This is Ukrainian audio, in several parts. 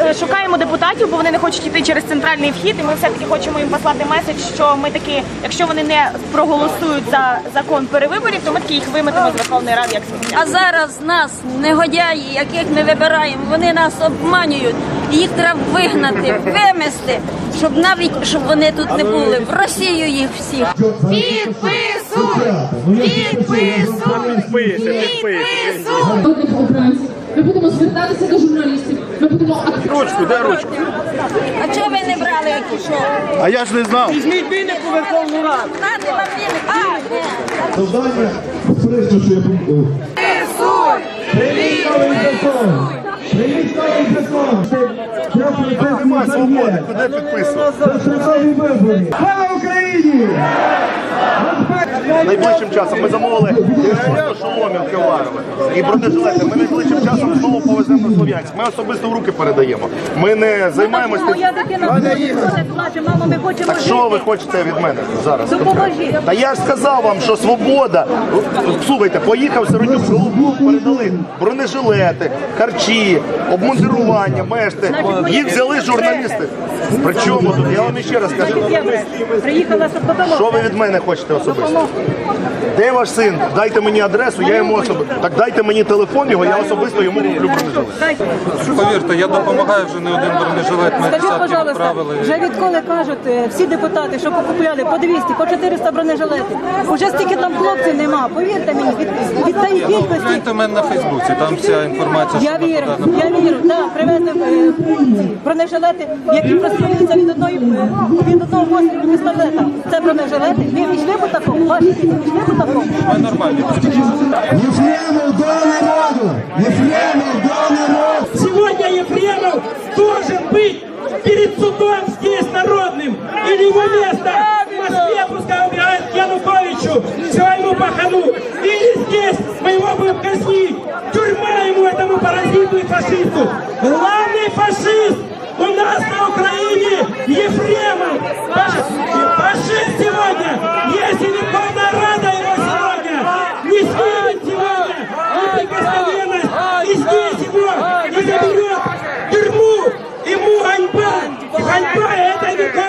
Е, Шукаємо депутатів, бо вони не хочуть йти через центральний вхід, і ми все-таки хочемо їм послати меседж, що ми таки, якщо вони не проголосують за закон перевиборів, то ми таки їх виметимо з Верховної Ради як сміття. А зараз нас, негодяї, яких ми вибираємо, вони нас обманюють. Їх треба вигнати, вимести, щоб навіть щоб вони тут не були. В Росію їх всіх. Підписуй! Підписуй! Підписуй! Ми будемо звертатися до журналістів. Ми будемо Ручку, де ручку? А чого ви не брали які що? А я ж не знав. Знати вам віник. А, ні. Завдання безперечно, що я помітив. Привіт, новий закон! Привіт, новий закон! Державні вибори! Україні! Найближчим часом ми замовили 90 шоломів Кевларових і бронежилети. Ми найближчим часом знову повеземо на Слов'янськ. Ми особисто в руки передаємо. Ми не займаємося тим. Моя дитина плаче, мама, ми хочемо Так що ви хочете від мене зараз? Допоможіть. Та я ж сказав вам, що свобода. Слухайте, поїхав Сиротюк, Голубу, передали бронежилети, харчі, обмундирування, мешти. Їх взяли журналісти. При чому тут? Я вам ще раз кажу. Приїхала. Що ви від мене хочете особисто? Де ваш син? Дайте мені адресу, я йому особисто. Так дайте мені телефон його, я особисто йому куплю бронежилет. Повірте, я допомагаю вже не один бронежилет. Ми Скажіть, десятки пожалуйста, відправили. вже відколи кажуть е, всі депутати, що покупляли по 200, по 400 бронежилетів. Уже стільки там хлопців нема. Повірте мені, від, від тієї кількості. Гляньте в мене на Фейсбуці, там вся інформація, Я що вірю, туди я вірю. Так, привезли е, ці бронежилети, які прострілюються від одної е, від одного пострілу пістолета. Це бронежилети. Ви пішли по такому, ваші діти пішли по такому. Ми нормальні. Єфремов до народу! Єфремов до народу! Сегодня Ефремов должен быть перед судом здесь народным. Или его место в Москве пускай убирает к Януковичу, своему пахану. Или здесь мы его будем казнить. Тюрьма ему, этому паразиту и фашисту. Главный фашист у нас на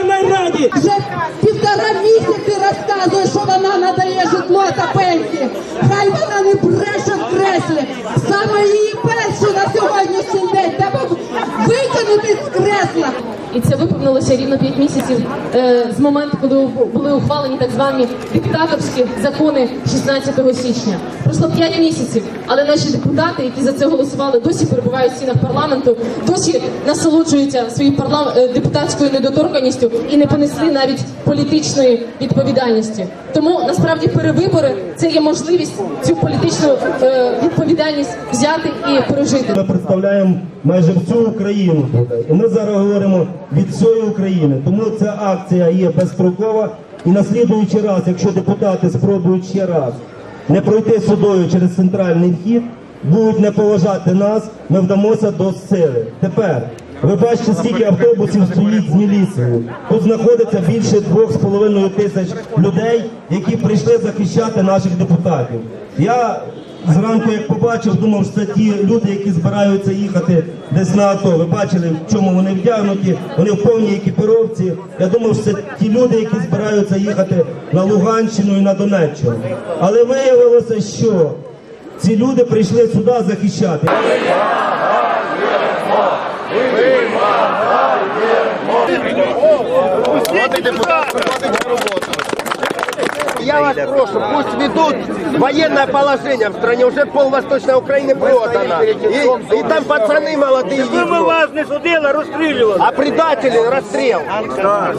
этой Верховной Раде. Вже півтора місяці розказує, що вона надає житло та пенсії. Хай вона не бреше в креслі. Саме її першу на сьогоднішній день треба викинути з кресла. і це виповнилося рівно 5 місяців е, з моменту, коли були ухвалені так звані диктаторські закони 16 січня. Пройшло 5 місяців, але наші депутати, які за це голосували, досі перебувають в стінах парламенту, досі насолоджуються своєю парла... е, депутатською недоторканістю і не понесли навіть політичної відповідальності. Тому насправді перевибори це є можливість цю політичну е, відповідальність взяти і пережити. Ми представляємо майже всю Україну. І ми зараз говоримо від всієї України. Тому ця акція є безстрокова. І на слідуючий раз, якщо депутати спробують ще раз не пройти судою через центральний вхід, будуть не поважати нас, ми вдамося до сили. Тепер ви бачите, скільки автобусів стоїть з міліцією. Тут знаходиться більше 2,5 тисяч людей, які прийшли захищати наших депутатів. Я Зранку, як побачив, думав, що це ті люди, які збираються їхати десь на АТО. Ви бачили, в чому вони вдягнуті, вони в повній екіпіровці. Я думав, що це ті люди, які збираються їхати на Луганщину і на Донеччину. Але виявилося, що ці люди прийшли сюди захищати. Я вас прошу, пусть ведут военное положение в стране. Уже пол Восточной Украины продано. И, и там пацаны молодые. мы вас не судили, расстреливали. А предатели расстрел.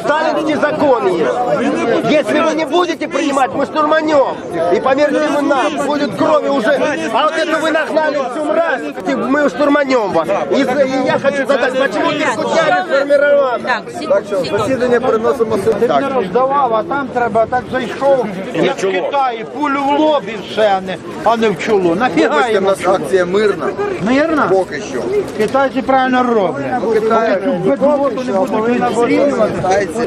Сталинский закон есть. Если вы не будете принимать, мы штурманем. И поверьте вы нам, будет крови уже. А вот это вы нагнали всю мразь, мы штурманем вас. И, и я хочу задать, почему Киркутяне сформированы? Так. Засідання переносимо сюди. не роздавав, а там треба так зайшов, як в Китаї, пулю в лоб і все, а не, а не в чоло. Нафіга Вибачте, йому нас акція мирна. Мирно? Поки що. Китайці правильно роблять. Ну, поки цю бедвоту не будуть зрівнювати.